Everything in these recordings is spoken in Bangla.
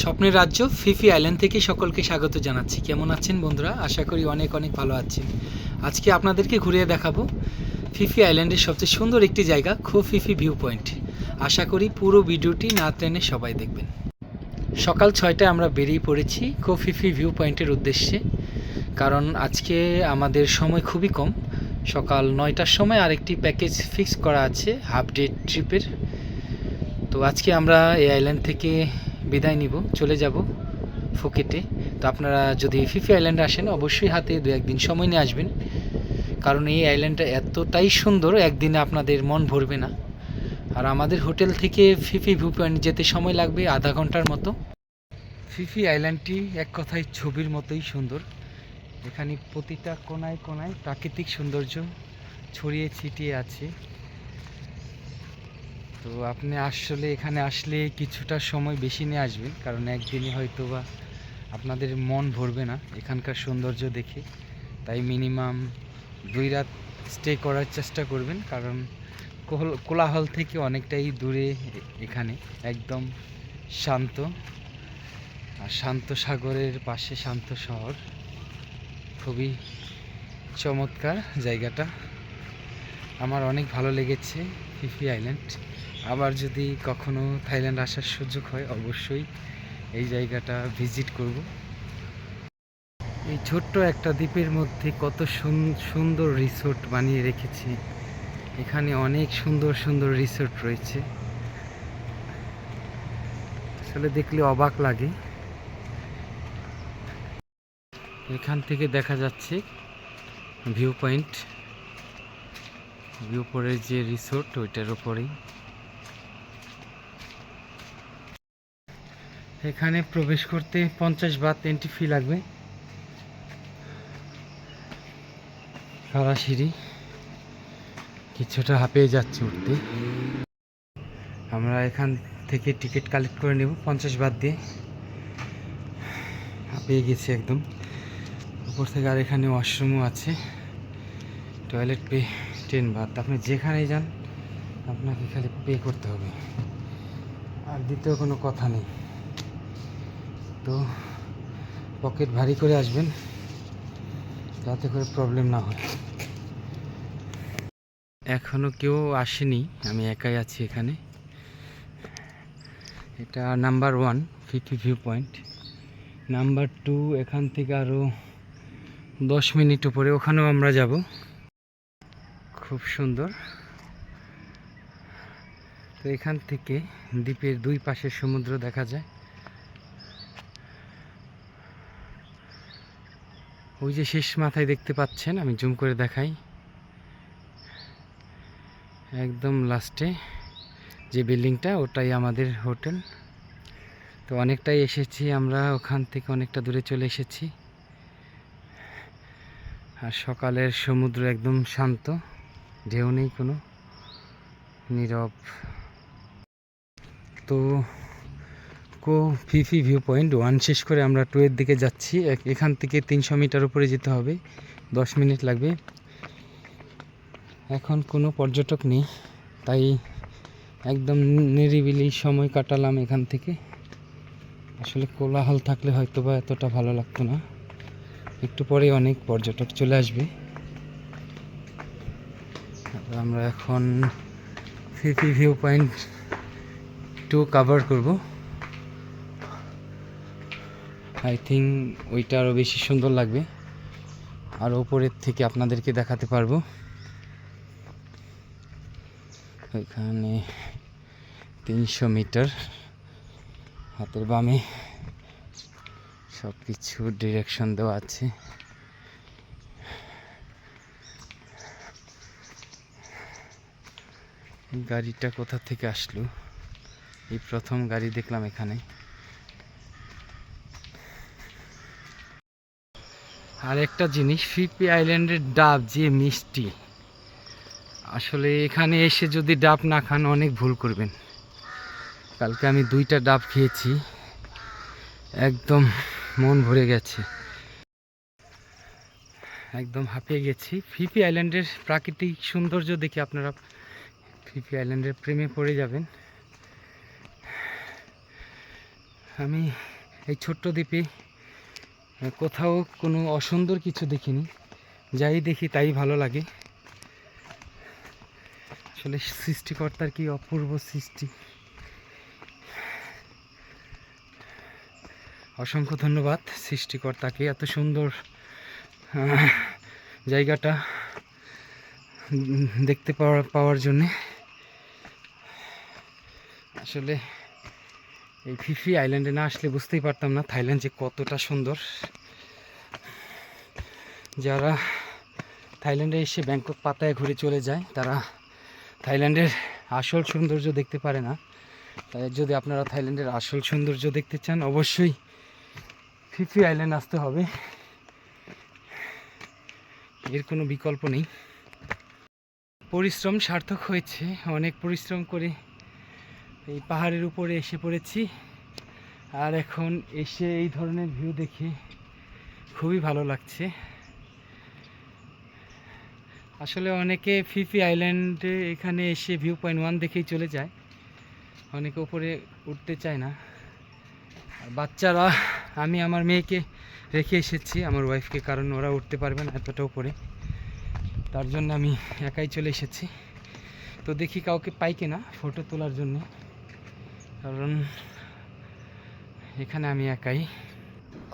স্বপ্নের রাজ্য ফিফি আইল্যান্ড থেকে সকলকে স্বাগত জানাচ্ছি। কেমন আছেন বন্ধুরা? আশা করি অনেক অনেক ভালো আছেন। আজকে আপনাদেরকে ঘুরিয়ে দেখাবো ফিফি আইল্যান্ডের সবচেয়ে সুন্দর একটি জায়গা Koh Phi Phi view point. আশা করি পুরো ভিডিওটি না টেনে সবাই দেখবেন। সকাল ছয়টায় আমরা বেরিয়ে পড়েছি খো ফিফি ভিউ পয়েন্টের উদ্দেশ্যে। কারণ আজকে আমাদের সময় খুবই কম। সকাল নয়টার সময় আরেকটি প্যাকেজ ফিক্স করা আছে, হাফ ডে ট্রিপের। তো আজকে আমরা এই আইল্যান্ড থেকে বিদায় নিব, চলে যাব ফুকেটে। তো আপনারা যদি ফিফি আইল্যান্ডে আসেন, অবশ্যই হাতে দু একদিন সময় নিয়ে আসবেন। কারণ এই আইল্যান্ডটা এতটাই সুন্দর, একদিনে আপনাদের মন ভরবে না। আর আমাদের হোটেল থেকে ফিফি ভিউ পয়েন্ট যেতে সময় লাগবে আধা ঘণ্টার মতো। ফিফি আইল্যান্ডটি এক কথায় ছবির মতোই সুন্দর। এখানে প্রতিটা কোনায় কোনায় প্রাকৃতিক সৌন্দর্য ছড়িয়ে ছিটিয়ে আছে। তো আপনি আসলে এখানে আসলে কিছুটা সময় বেশি নিয়ে আসবেন, কারণ একদিনে হয়তো বা আপনাদের মন ভরবে না এখানকার সৌন্দর্য দেখে। তাই মিনিমাম দুই রাত স্টে করার চেষ্টা করবেন, কারণ কোহল- কোলাহল থেকে অনেকটাই দূরে এখানে, একদম শান্ত। আর শান্ত সাগরের পাশে শান্ত শহর, খুবই চমৎকার জায়গাটা। আমার অনেক ভালো লেগেছে। ফিফি আইল্যান্ড আবার যদি কখনো থাইল্যান্ড আসার সুযোগ হয়, অবশ্যই এই জায়গাটা ভিজিট করব। এই ছোট্ট একটা দ্বীপের মধ্যে কত সুন- সুন্দর রিসোর্ট বানিয়ে রেখেছি। এখানে অনেক সুন্দর সুন্দর রিসোর্ট রয়েছে। আসলে দেখলে অবাক লাগে। এখান থেকে দেখা যাচ্ছে ভিউ পয়েন্ট ভিউ পরের যে রিসোর্ট ওইটার ওপরেই এখানে প্রবেশ করতে পঞ্চাশ বাত এন্ট্রি ফি লাগবে। সারা সিঁড়ি কিছুটা হাঁপিয়ে যাচ্ছে উঠতে। আমরা এখান থেকে টিকিট কালেক্ট করে নেব পঞ্চাশ বাত দিয়ে। হাঁপিয়ে গেছি একদম। উপর থেকে আর এখানে ওয়াশরুমও আছে। টয়লেট পে টেন বাত আপনি যেখানেই যান, আপনাকে খালি পে করতে হবে। আর দ্বিতীয় কোনো কথা নেই। তো পকেট ভারী করে আসবেন, যাতে করে প্রবলেম না হয়। এখনও কেউ আসেনি, আমি একাই আছি এখানে। এটা নাম্বার ওয়ান ফিফি ভিউ পয়েন্ট নাম্বার টু এখান থেকে আরও দশ মিনিট উপরে, ওখানেও আমরা যাব। খুব সুন্দর। তো এখান থেকে দ্বীপের দুই পাশে সমুদ্র দেখা যায়। ওই যে শেষ মাথায় দেখতে পাচ্ছেন, আমি জুম করে দেখাই। একদম লাস্টে যে বিল্ডিংটা, ওটাই আমাদের হোটেল। তো অনেকটাই এসেছি আমরা, ওখান থেকে অনেকটা দূরে চলে এসেছি। আর সকালের সমুদ্র একদম শান্ত। ঢেউ নেই কোনো, নীরব। তো কো ফিফি ভিউ পয়েন্ট ওয়ান শেষ করে আমরা টু এর দিকে যাচ্ছি। এখান থেকে তিনশো মিটার উপরে যেতে হবে, দশ মিনিট লাগবে। এখন কোনো পর্যটক নেই, তাই একদম নিরিবিলি সময় কাটালাম এখান থেকে। আসলে কোলাহল থাকলে হয়তো বা এতটা ভালো লাগতো না। একটু পরে অনেক পর্যটক চলে আসবে। আমরা এখন ফিফি ভিউ পয়েন্ট টু কাভার করব। আই থিঙ্ক ওইটা আরও বেশি সুন্দর লাগবে। আর ওপরের থেকে আপনাদেরকে দেখাতে পারব। ওইখানে তিনশো মিটার হাতের বামে সব কিছু ডিরেকশন দেওয়া আছে। গাড়িটা কোথা থেকে আসলো? এই প্রথম গাড়ি দেখলাম এখানে। আর একটা জিনিস, ফিপি আইল্যান্ডের ডাব, যে মিষ্টি। আসলে এখানে এসে যদি ডাব না খান, অনেক ভুল করবেন। কালকে আমি দুইটা ডাব খেয়েছি। একদম মন ভরে গেছে। একদম হাঁপিয়ে গেছি। ফিপি আইল্যান্ডের প্রাকৃতিক সৌন্দর্য দেখে আপনারা ফিফি আইল্যান্ডের প্রেমে পড়ে যাবেন। আমি এই ছোট্ট দ্বীপে কোথাও কোনো অসুন্দর কিছু দেখিনি। যাই দেখি তাই ভালো লাগে। আসলে সৃষ্টিকর্তার কি অপূর্ব সৃষ্টি। অসংখ্য ধন্যবাদ সৃষ্টিকর্তাকে এত সুন্দর জায়গাটা দেখতে পাওয়া পাওয়ার জন্যে। আসলে এই ফিফি আইল্যান্ডে না আসলে বুঝতেই পারতাম না থাইল্যান্ড যে কতটা সুন্দর। যারা থাইল্যান্ডে এসে ব্যাংকক পাতায় ঘুরে চলে যায়, তারা থাইল্যান্ডের আসল সৌন্দর্য দেখতে পারে না। তাই যদি আপনারা থাইল্যান্ডের আসল সৌন্দর্য দেখতে চান, অবশ্যই ফিফি আইল্যান্ড আসতে হবে। এর কোনো বিকল্প নেই। পরিশ্রম সার্থক হয়েছে, অনেক পরিশ্রম করে এই পাহাড়ের উপরে এসে পড়েছি। আর এখন এসে এই ধরনের ভিউ দেখে খুবই ভালো লাগছে। আসলে অনেকে ফিফি আইল্যান্ডে এখানে এসে ভিউ পয়েন্ট ওয়ান দেখেই চলে যায়। অনেকে উপরে উঠতে চায় না। আর বাচ্চারা, আমি আমার মেয়েকে রেখে এসেছি, আমার ওয়াইফকে কারণ ওরা উঠতে পারবে না এতটা উপরে। তার জন্য আমি একাই চলে এসেছি। তো দেখি কাউকে পাই কিনা ফটো তোলার জন্য। কারণ এখানে আমি একাই।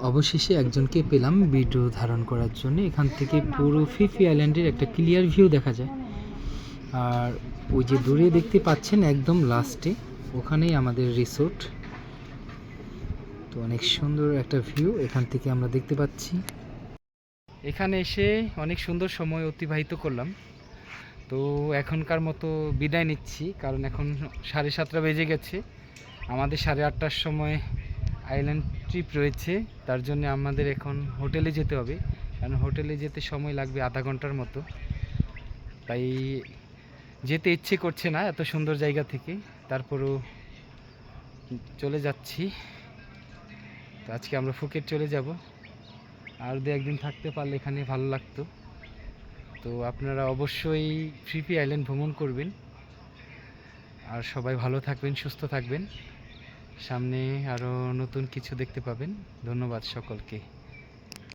অবশেষে একজনকে পেলাম ভিডিও ধারণ করার জন্য। এখান থেকে পুরো ফিফি আইল্যান্ডের একটা ক্লিয়ার ভিউ দেখা যায়। আর ওই যে দূরে দেখতে পাচ্ছেন একদম লাস্টে ওখানেই আমাদের রিসোর্ট তো অনেক সুন্দর একটা ভিউ এখান থেকে আমরা দেখতে পাচ্ছি। এখানে এসে অনেক সুন্দর সময় অতিবাহিত করলাম। তো এখনকার মতো বিদায় নিচ্ছি, কারণ এখন সাড়ে সাতটা বেজে গেছে। আমাদের সাড়ে আটটার সময় আইল্যান্ড ট্রিপ রয়েছে, তার জন্য আমাদের এখন হোটেলে যেতে হবে। কারণ হোটেলে যেতে সময় লাগবে আধা ঘণ্টার মতো। তাই যেতে ইচ্ছে করছে না এত সুন্দর জায়গা থেকে। তারপরও চলে যাচ্ছি। তো আজকে আমরা ফুকেট চলে যাব। আর দু একদিন থাকতে পারলে এখানে ভালো লাগতো। তো আপনারা অবশ্যই ফ্রিপি আইল্যান্ড ভ্রমণ করবেন। আর সবাই ভালো থাকবেন, সুস্থ থাকবেন। সামনে আরও নতুন কিছু দেখতে পাবেন। ধন্যবাদ সকলকে।